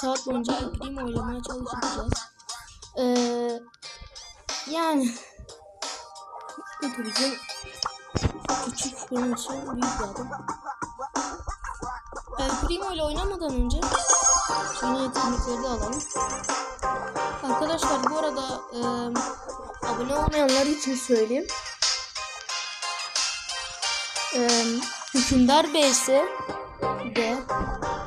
saat boyunca El Primo oynamaya çalışacağız. Ee, yani bu küçük benim için büyük bir adım. El Primo ile oynamadan önce yeni etkinlikleri de alalım. Arkadaşlar bu arada e, abone olmayanlar için söyleyeyim. E, Hükümdar BS de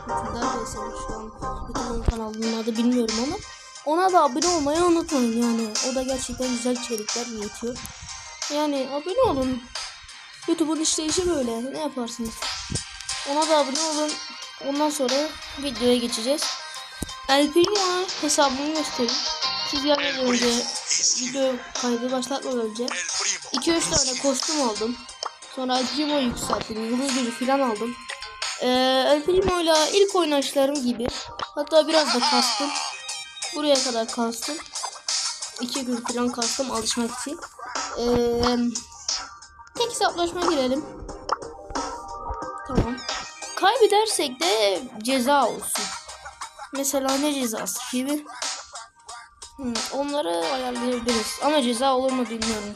Hükümdar BS'miş şu an YouTube'un kanalının adı bilmiyorum ama ona da abone olmayı unutmayın yani o da gerçekten güzel içerikler üretiyor. Yani abone olun. YouTube'un işleyişi böyle ne yaparsınız. Ona da abone olun. Ondan sonra videoya geçeceğiz. El Primo hesabımı göstereyim. Siz gelmeden önce video kaydı başlatmadan önce 2-3 tane kostüm aldım. Sonra El Primo yükselttim. Yıldız gücü falan aldım. Ee, El Primo ile ilk oynayışlarım gibi. Hatta biraz da kastım. Buraya kadar kastım. 2 gün falan kastım alışmak için. Ee, tek hesaplaşma girelim. Tamam. Kaybedersek de ceza olsun. Mesela ne cezası gibi. Hmm, onları ayarlayabiliriz. Ama ceza olur mu bilmiyorum.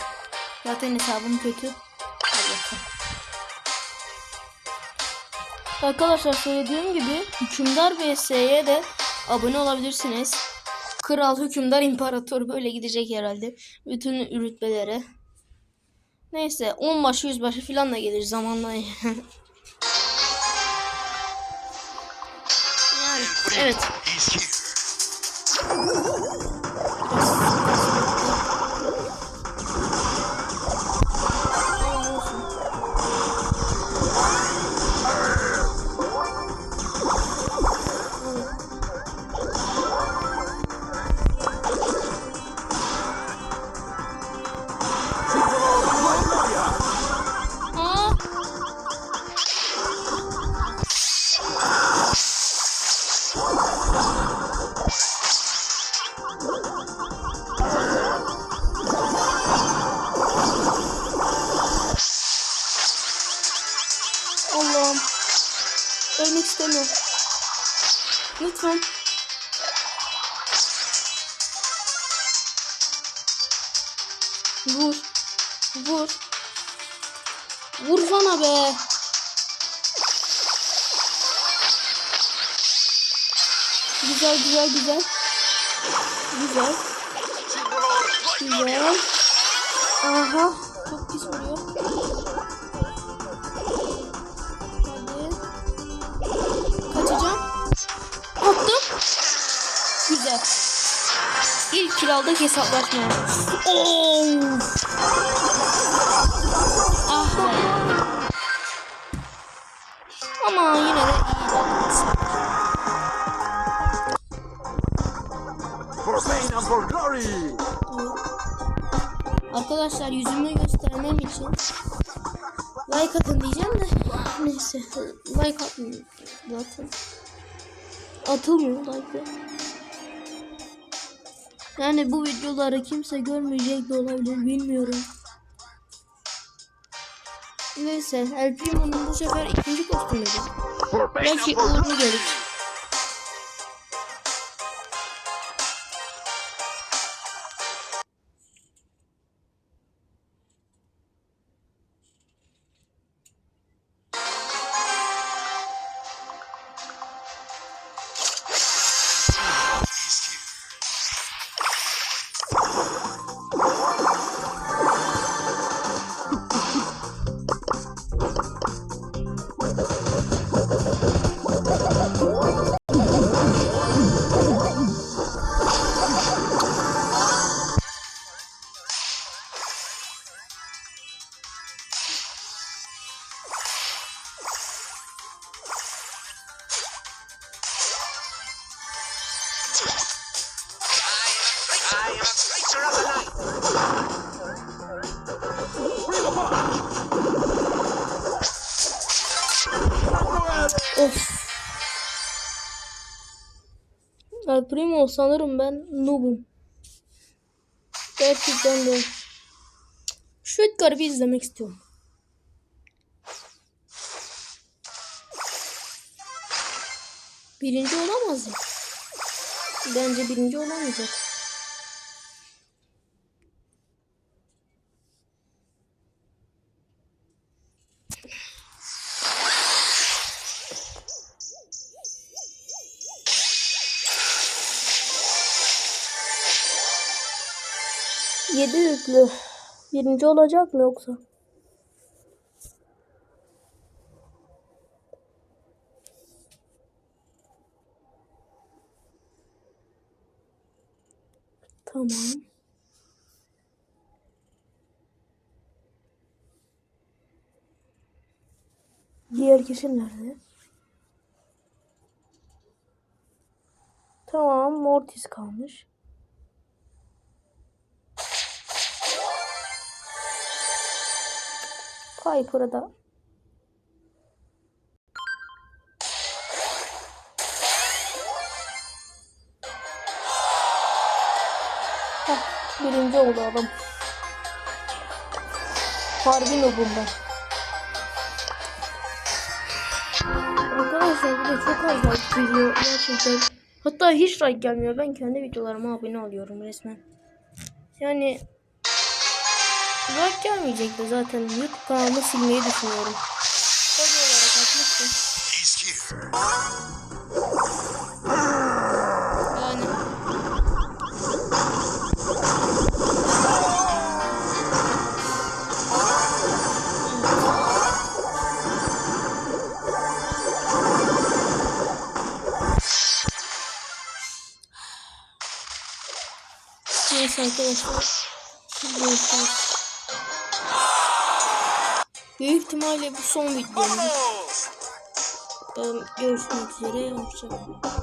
Zaten hesabım kötü. Arkadaşlar söylediğim gibi Hükümdar VS'ye de abone olabilirsiniz. Kral, hükümdar, imparator böyle gidecek herhalde. Bütün rütbelere. Neyse 10 başı 100 başı falan da gelir zamanla. yani evet. Allah'ım. Ölmek istemiyorum. Lütfen. Vur. Vur. Vursana be. Güzel güzel güzel. Güzel. Güzel. Aha. Çok pis vuruyor. Attım. Güzel. İlk kill aldık hesaplaşma. Oo. Ah be. Ama yine de iyiydi. For pain and for glory. Arkadaşlar yüzümü göstermem için like atın diyeceğim de neyse like atın zaten atılmıyor like yani bu videoları kimse görmeyecek de olabilir bilmiyorum. Neyse El Primo'nun bu sefer ikinci kostümü For pain and belki uğurlu gelir El Primo sanırım ben noobum. Gerçekten de. Şu Edgar'ı bir izlemek istiyorum. Birinci olamaz ya. Bence birinci olamayacak. Yedi yüklü. Birinci olacak mı yoksa? Tamam. Diğer kişi nerede? Tamam, Mortis kalmış. Piper'ı da Heh, birinci oldu adam. Harbi nobum ben. Arkadaşlar bir de çok az like geliyor gerçekten. Hatta hiç like gelmiyor. Ben kendi videolarıma abone oluyorum resmen. Yani like gelmeyecek de zaten YouTube kanalımı silmeyi düşünüyorum. Hobi olarak atmıştım. Yani Neyse arkadaşlar. Görüşürüz. Büyük ihtimalle bu son videomdur. Ee, Görüşmek üzere. Hoşçakalın.